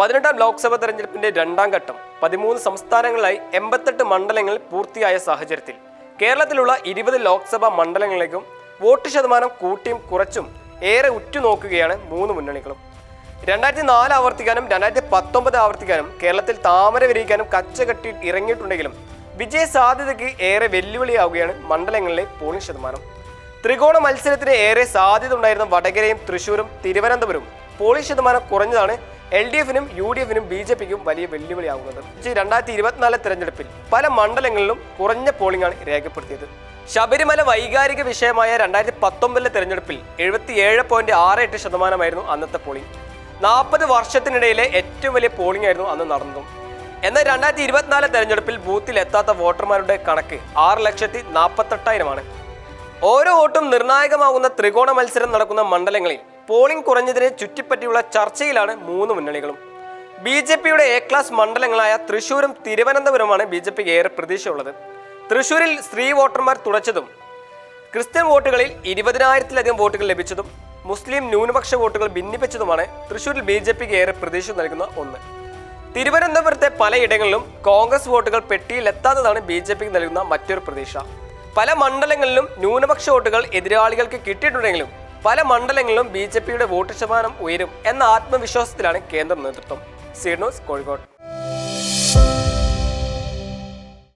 പതിനെട്ടാം ലോക്സഭ തെരഞ്ഞെടുപ്പിന്റെ രണ്ടാം ഘട്ടം പതിമൂന്ന് സംസ്ഥാനങ്ങളിലായി എൺപത്തെട്ട് മണ്ഡലങ്ങൾ പൂർത്തിയായ സാഹചര്യത്തിൽ കേരളത്തിലുള്ള ഇരുപത് ലോക്സഭാ മണ്ഡലങ്ങളിലേക്കും വോട്ട് ശതമാനം കൂട്ടിയും കുറച്ചും ഏറെ ഉറ്റുനോക്കുകയാണ് മൂന്ന് മുന്നണികളും. രണ്ടായിരത്തി നാല് ആവർത്തിക്കാനും രണ്ടായിരത്തി പത്തൊമ്പത് ആവർത്തിക്കാനും കേരളത്തിൽ താമര വിരിയിക്കാനും കച്ചകെട്ടി ഇറങ്ങിയിട്ടുണ്ടെങ്കിലും വിജയ സാധ്യതയ്ക്ക് ഏറെ വെല്ലുവിളിയാവുകയാണ് മണ്ഡലങ്ങളിലെ പോളിംഗ് ശതമാനം. ത്രികോണ മത്സരത്തിന് ഏറെ സാധ്യത ഉണ്ടായിരുന്ന വടകരയും തൃശൂരും തിരുവനന്തപുരവും പോളിംഗ് ശതമാനം കുറഞ്ഞതാണ് എൽ ഡി എഫിനും യു ഡി എഫിനും ബി ജെ പിക്കും വലിയ വെല്ലുവിളിയാകുന്നത് ഈ രണ്ടായിരത്തി ഇരുപത്തിനാല് തെരഞ്ഞെടുപ്പിൽ പല മണ്ഡലങ്ങളിലും കുറഞ്ഞ പോളിംഗാണ് രേഖപ്പെടുത്തിയത്. ശബരിമല വൈകാരിക വിഷയമായ രണ്ടായിരത്തി പത്തൊമ്പതിലെ തെരഞ്ഞെടുപ്പിൽ എഴുപത്തിയേഴ് പോയിന്റ് ആറ് എട്ട് ശതമാനമായിരുന്നു അന്നത്തെ പോളിംഗ് നാൽപ്പത് വർഷത്തിനിടയിലെ ഏറ്റവും വലിയ പോളിംഗ് ആയിരുന്നു അന്ന് നടന്നതും. എന്നാൽ രണ്ടായിരത്തി ഇരുപത്തിനാല് തെരഞ്ഞെടുപ്പിൽ ബൂത്തിൽ എത്താത്ത വോട്ടർമാരുടെ കണക്ക് ആറ് ലക്ഷത്തി നാൽപ്പത്തെട്ടായിരമാണ്. ഓരോ വോട്ടും നിർണായകമാകുന്ന ത്രികോണ മത്സരം നടക്കുന്ന മണ്ഡലങ്ങളിൽ പോളിംഗ് കുറഞ്ഞതിനെ ചുറ്റിപ്പറ്റിയുള്ള ചർച്ചയിലാണ് മൂന്ന് മുന്നണികളും. ബി ജെ പിയുടെ എ ക്ലാസ് മണ്ഡലങ്ങളായ തൃശൂരും തിരുവനന്തപുരമാണ് ബി ജെ പിക്ക് ഏറെ പ്രതീക്ഷയുള്ളത്. തൃശൂരിൽ സ്ത്രീ വോട്ടർമാർ തുളച്ചതും ക്രിസ്ത്യൻ വോട്ടുകളിൽ ഇരുപതിനായിരത്തിലധികം വോട്ടുകൾ ലഭിച്ചതും മുസ്ലിം ന്യൂനപക്ഷ വോട്ടുകൾ ഭിന്നിപ്പിച്ചതുമാണ് തൃശൂരിൽ ബി ജെ പിക്ക് ഏറെ പ്രതീക്ഷ നൽകുന്ന ഒന്ന്. തിരുവനന്തപുരത്തെ പലയിടങ്ങളിലും കോൺഗ്രസ് വോട്ടുകൾ പെട്ടിയിലെത്താത്തതാണ് ബി ജെ പിക്ക് നൽകുന്ന മറ്റൊരു പ്രതീക്ഷ. പല മണ്ഡലങ്ങളിലും ന്യൂനപക്ഷ വോട്ടുകൾ എതിരാളികൾക്ക് കിട്ടിയിട്ടുണ്ടെങ്കിലും പല മണ്ഡലങ്ങളിലും ബി ജെ പിയുടെ വോട്ട് ശതമാനം ഉയരും എന്ന ആത്മവിശ്വാസത്തിലാണ് കേന്ദ്ര നേതൃത്വം. Seed news Kozhikode.